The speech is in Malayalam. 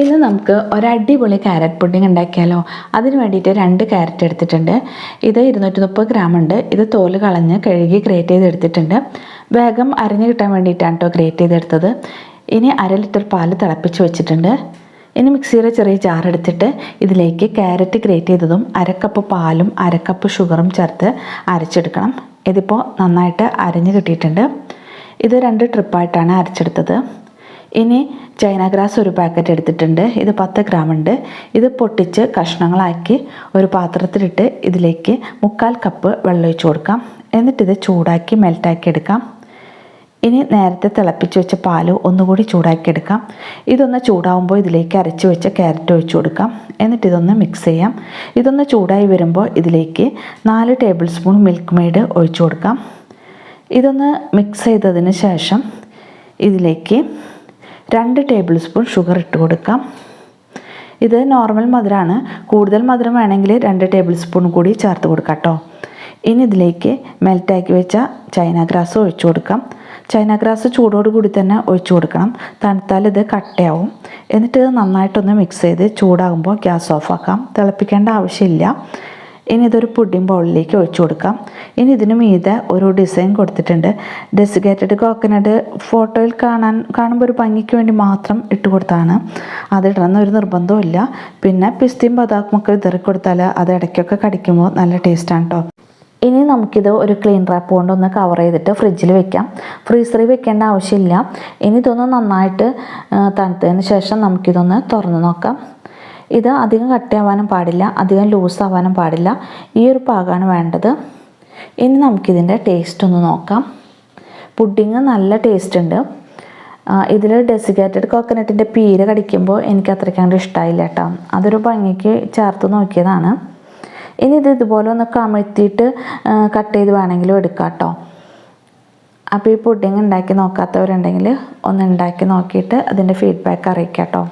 ഇന്ന് നമുക്ക് ഒരടിപൊളി ക്യാരറ്റ് പുഡിംഗ് ഉണ്ടാക്കിയാലോ? അതിന് വേണ്ടിയിട്ട് രണ്ട് ക്യാരറ്റ് എടുത്തിട്ടുണ്ട്. ഇത് ഇരുന്നൂറ്റി മുപ്പത് ഗ്രാം ഉണ്ട്. ഇത് തോൽ കളഞ്ഞ് കഴുകി ഗ്രേറ്റ് ചെയ്തെടുത്തിട്ടുണ്ട് വേഗം അരിഞ്ഞ് കിട്ടാൻ വേണ്ടിയിട്ടാണ് കേട്ടോ ഗ്രേറ്റ് ചെയ്തെടുത്തത് ഇനി അര ലിറ്റർ പാൽ തിളപ്പിച്ച് വെച്ചിട്ടുണ്ട്. ഇനി മിക്സിയുടെ ചെറിയ ജാർ എടുത്തിട്ട് ഇതിലേക്ക് ക്യാരറ്റ് ഗ്രേറ്റ് ചെയ്തതും അരക്കപ്പ് പാലും അരക്കപ്പ് ഷുഗറും ചേർത്ത് അരച്ചെടുക്കണം. ഇതിപ്പോൾ നന്നായിട്ട് അരിഞ്ഞ് കിട്ടിയിട്ടുണ്ട്. ഇത് രണ്ട് ട്രിപ്പായിട്ടാണ് അരച്ചെടുത്തത്. ഇനി ചൈന ഗ്രാസ് ഒരു പാക്കറ്റ് എടുത്തിട്ടുണ്ട്. ഇത് പത്ത് ഗ്രാം ഉണ്ട്. ഇത് പൊട്ടിച്ച് കഷ്ണങ്ങളാക്കി ഒരു പാത്രത്തിലിട്ട് ഇതിലേക്ക് മുക്കാൽ കപ്പ് വെള്ളം ഒഴിച്ച് കൊടുക്കാം. എന്നിട്ടിത് ചൂടാക്കി മെൽറ്റാക്കി എടുക്കാം. ഇനി നേരത്തെ തിളപ്പിച്ച് വെച്ച പാൽ ഒന്നുകൂടി ചൂടാക്കി എടുക്കാം. ഇതൊന്ന് ചൂടാവുമ്പോൾ ഇതിലേക്ക് അരച്ച് വെച്ച ക്യാരറ്റ് ഒഴിച്ച് കൊടുക്കാം. എന്നിട്ട് ഇതൊന്ന് മിക്സ് ചെയ്യാം. ഇതൊന്ന് ചൂടായി വരുമ്പോൾ ഇതിലേക്ക് നാല് ടേബിൾ സ്പൂൺ മിൽക്ക് മെയ്ഡ് ഒഴിച്ചു കൊടുക്കാം. ഇതൊന്ന് മിക്സ് ചെയ്തതിന് ശേഷം ഇതിലേക്ക് രണ്ട് ടേബിൾ സ്പൂൺ ഷുഗർ ഇട്ട് കൊടുക്കാം. ഇത് നോർമൽ മധുരമാണ് കൂടുതൽ മധുരം വേണമെങ്കിൽ രണ്ട് ടേബിൾ സ്പൂൺ കൂടി ചേർത്ത് കൊടുക്കാം കേട്ടോ ഇനി ഇതിലേക്ക് മെൽറ്റാക്കി വെച്ച ചൈന ഗ്രാസ് ഒഴിച്ചു കൊടുക്കാം. ചൈന ഗ്രാസ് ചൂടോട് കൂടി തന്നെ ഒഴിച്ചു കൊടുക്കണം. തണുത്താൽ ഇത് കട്ടയാവും. എന്നിട്ട് ഇത് നന്നായിട്ടൊന്ന് മിക്സ് ചെയ്ത് ചൂടാകുമ്പോൾ ഗ്യാസ് ഓഫ് ആക്കാം. തിളപ്പിക്കേണ്ട ആവശ്യമില്ല. ഇനി ഇതൊരു പുഡിംഗ് ബൗളിലേക്ക് ഒഴിച്ചു കൊടുക്കാം. ഇനി ഇതിന് മീതെ ഒരു ഡിസൈൻ കൊടുത്തിട്ടുണ്ട്. ഡെസിഗേറ്റഡ് കോക്കനട്ട് ഫോട്ടോയിൽ കാണാൻ കാണുമ്പോൾ ഒരു ഭംഗിക്ക് വേണ്ടി മാത്രം ഇട്ട് കൊടുത്താണ്. അതിടണമെന്ന് ഒരു നിർബന്ധവും പിന്നെ പിസ്തയും ബദാമൊക്കെ ഇതറി കൊടുത്താൽ അത് ഇടയ്ക്കൊക്കെ കടിക്കുമ്പോൾ നല്ല ടേസ്റ്റാണ് കേട്ടോ ഇനി നമുക്കിത് ഒരു ക്ലീൻ റാപ്പ് കൊണ്ട് ഒന്ന് കവർ ചെയ്തിട്ട് ഫ്രിഡ്ജിൽ വെക്കാം. ഫ്രീസറിൽ വെക്കേണ്ട ആവശ്യമില്ല. ഇനി ഇതൊന്ന് നന്നായിട്ട് തണുത്തതിന് ശേഷം നമുക്കിതൊന്ന് തുറന്ന് നോക്കാം. ഇത് അധികം കട്ടിയാവാനും പാടില്ല അധികം ലൂസ് ആവാനും പാടില്ല. ഈ ഒരു പാകമാണ് വേണ്ടത്. ഇനി നമുക്കിതിന്റെ ടേസ്റ്റ് ഒന്ന് നോക്കാം. പുഡിങ് നല്ല ടേസ്റ്റ് ഉണ്ട്. ഇതിൽ ഡെസിഗേറ്റഡ് കോക്കനട്ടിന്റെ പീര് കടിക്കുമ്പോൾ എനിക്ക് അത്രയ്ക്കാണ്ട് ഇഷ്ടമായില്ല കേട്ടോ. അതൊരു ഭംഗിക്ക് ചേർത്ത് നോക്കിയതാണ്. ഇനി ഇത് ഇതുപോലെ ഒന്ന് കമഴ്ത്തിയിട്ട് കട്ട് ചെയ്ത് വേണമെങ്കിലും എടുക്കാം കേട്ടോ. അപ്പോൾ ഈ പുഡിങ് ഉണ്ടാക്കി നോക്കാത്തവരുണ്ടെങ്കിൽ ഒന്ന് ഉണ്ടാക്കി നോക്കിയിട്ട് അതിന്റെ ഫീഡ്ബാക്ക് അറിയിക്കാം കേട്ടോ.